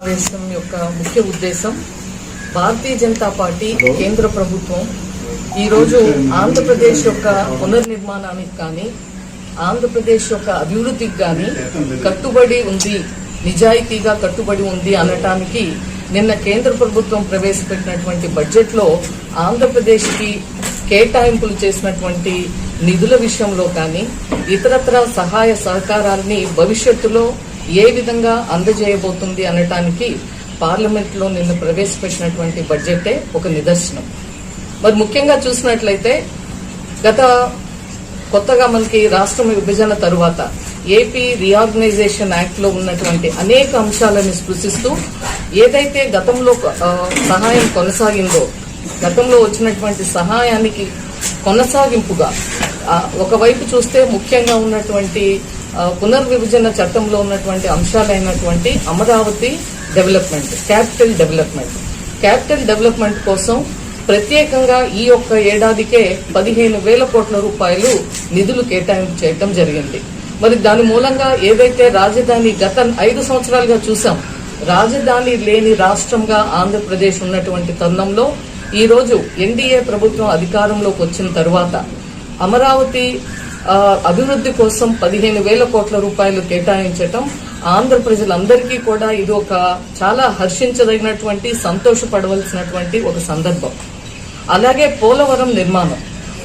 సమావేశం యొక్క ముఖ్య ఉద్దేశం భారతీయ జనతా పార్టీ కేంద్ర ప్రభుత్వం. ఈరోజు ఆంధ్రప్రదేశ్ యొక్క పునర్నిర్మాణానికి కానీ ఆంధ్రప్రదేశ్ యొక్క అభివృద్ధికి కానీ కట్టుబడి ఉంది నిజాయితీగా కట్టుబడి ఉంది అనటానికి నిన్న కేంద్ర ప్రభుత్వం ప్రవేశపెట్టినటువంటి బడ్జెట్లో ఆంధ్రప్రదేశ్కి కేటాయింపులు చేసినటువంటి నిధుల విషయంలో కానీ ఇతరత్ర సహాయ సహకారాల్ని భవిష్యత్తులో ఏ విధంగా అందజేయబోతుంది అనటానికి పార్లమెంట్లో నిన్న ప్రవేశపెట్టినటువంటి బడ్జెటే ఒక నిదర్శనం. మరి ముఖ్యంగా చూసినట్లయితే గత కొత్తగా మనకి రాష్ట్రం విభజన తరువాత ఏపీ రీఆర్గనైజేషన్ యాక్ట్లో ఉన్నటువంటి అనేక అంశాలను స్పృశిస్తూ ఏదైతే గతంలో సహాయం కొనసాగిందో గతంలో వచ్చినటువంటి సహాయానికి కొనసాగింపుగా ఒకవైపు చూస్తే ముఖ్యంగా ఉన్నటువంటి పునర్విభజన చట్టంలో ఉన్నటువంటి అంశాలైనటువంటి Amaravati development capital development. Capital development కోసం ప్రత్యేకంగా ఈ ఒక్క ఏడాదికే పదిహేను వేల కోట్ల రూపాయలు నిధులు కేటాయింపు చేయటం జరిగింది. మరి దాని మూలంగా ఏదైతే రాజధాని గత ఐదు సంవత్సరాలుగా చూసాం రాజధాని లేని రాష్ట్రంగా ఆంధ్రప్రదేశ్ ఉన్నటువంటి తరుణంలో ఈరోజు ఎన్డీఏ ప్రభుత్వం అధికారంలోకి వచ్చిన తర్వాత అమరావతి అభివృద్ధి కోసం పదిహేను వేల కోట్ల రూపాయలు కేటాయించటం ఆంధ్ర ప్రజలందరికీ కూడా ఇది ఒక చాలా హర్షించదగినటువంటి సంతోషపడవలసినటువంటి ఒక సందర్భం. అలాగే పోలవరం నిర్మాణం.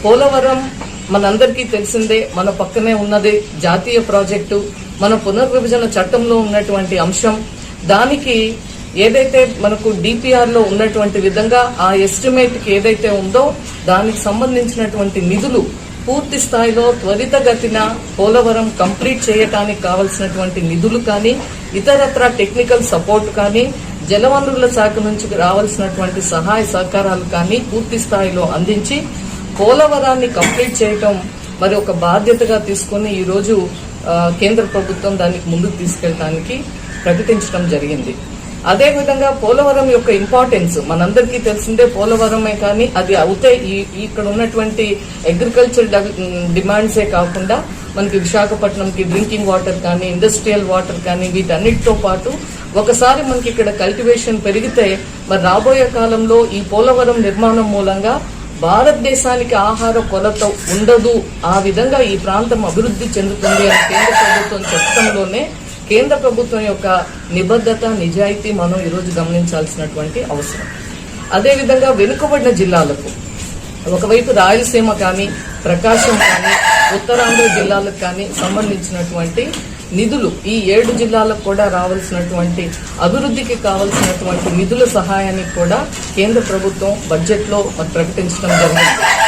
పోలవరం మనందరికీ తెలిసిందే మన పక్కనే ఉన్నది జాతీయ ప్రాజెక్టు మన పునర్విభజన చట్టంలో ఉన్నటువంటి అంశం. దానికి ఏదైతే మనకు డిపిఆర్లో ఉన్నటువంటి విధంగా ఆ ఎస్టిమేట్కి ఏదైతే ఉందో దానికి సంబంధించినటువంటి నిధులు పూర్తి స్థాయిలో త్వరితగతిన పోలవరం కంప్లీట్ చేయటానికి కావలసినటువంటి నిధులు కానీ ఇతరత్ర టెక్నికల్ సపోర్ట్ కానీ జలవనరుల శాఖ నుంచి రావాల్సినటువంటి సహాయ సహకారాలు కానీ పూర్తి స్థాయిలో అందించి పోలవరాన్ని కంప్లీట్ చేయటం మరి ఒక బాధ్యతగా తీసుకుని ఈరోజు కేంద్ర ప్రభుత్వం దానికి ముందుకు తీసుకెళ్ళడానికి ప్రకటించడం జరిగింది. అదే విధంగా పోలవరం యొక్క ఇంపార్టెన్స్ మనందరికీ తెలిసిందే పోలవరమే కానీ అది అవుతే ఈ ఇక్కడ ఉన్నటువంటి అగ్రికల్చర్ డిమాండ్సే కాకుండా మనకి విశాఖపట్నంకి డ్రింకింగ్ వాటర్ కానీ ఇండస్ట్రియల్ వాటర్ కానీ వీటన్నిటితో పాటు ఒకసారి మనకి ఇక్కడ కల్టివేషన్ పెరిగితే మరి రాబోయే కాలంలో ఈ పోలవరం నిర్మాణం మూలంగా భారతదేశానికి ఆహార కొరత ఉండదు. ఆ విధంగా ఈ ప్రాంతం అభివృద్ధి చెందుతుంది అని కేంద్ర ప్రభుత్వం చెప్పడంలోనే కేంద్ర ప్రభుత్వం యొక్క నిబద్ధత నిజాయితీ మనం ఈరోజు గమనించాల్సినటువంటి అవసరం. అదేవిధంగా వెనుకబడిన జిల్లాలకు ఒకవైపు రాయలసీమ కానీ ప్రకాశం కానీ ఉత్తరాంధ్ర జిల్లాలకు కానీ సంబంధించినటువంటి నిధులు ఈ ఏడు జిల్లాలకు కూడా రావాల్సినటువంటి అభివృద్ధికి కావాల్సినటువంటి నిధుల సహాయానికి కూడా కేంద్ర ప్రభుత్వం బడ్జెట్లో ప్రకటించడం జరిగింది.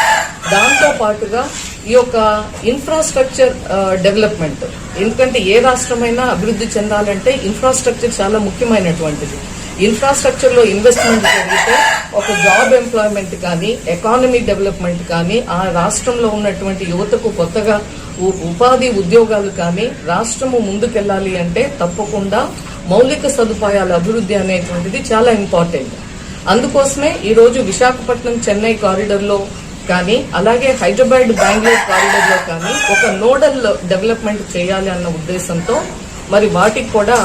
దాంతో పాటుగా ఈ యొక్క ఇన్ఫ్రాస్ట్రక్చర్ డెవలప్మెంట్ ఎందుకంటే ఏ రాష్ట్రమైనా అభివృద్ధి చెందాలంటే ఇన్ఫ్రాస్ట్రక్చర్ చాలా ముఖ్యమైనటువంటిది. ఇన్ఫ్రాస్ట్రక్చర్లో ఇన్వెస్ట్మెంట్ జరిగితే ఒక జాబ్ ఎంప్లాయ్మెంట్ కానీ ఎకానమీ డెవలప్మెంట్ కానీ ఆ రాష్ట్రంలో ఉన్నటువంటి యువతకు కొత్తగా ఉపాధి ఉద్యోగాలు కానీ రాష్ట్రము ముందుకెళ్ళాలి అంటే తప్పకుండా మౌలిక సదుపాయాల అభివృద్ధి అనేటువంటిది చాలా ఇంపార్టెంట్ అందుకోసమే ఈరోజు విశాఖపట్నం చెన్నై కారిడర్లో కానీ అలాగే హైదరాబాద్ బెంగళూరు కారిడర్లో కానీ ఒక నోడల్ డెవలప్మెంట్ చేయాలి అన్న ఉద్దేశంతో మరి వాటికి కూడా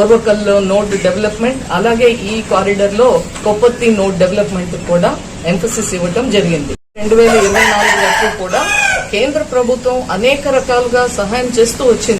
ఓర్వకల్ నోడ్ డెవలప్మెంట్ అలాగే ఈ కారిడర్లో కొప్పత్తి నోడ్ డెవలప్మెంట్ కూడా ఎంఫసిస్ ఇవ్వటం జరిగింది. రెండు వేల ఇరవై నాలుగు వరకు కూడా కేంద్ర ప్రభుత్వం అనేక రకాలుగా సహాయం చేస్తూ వచ్చింది.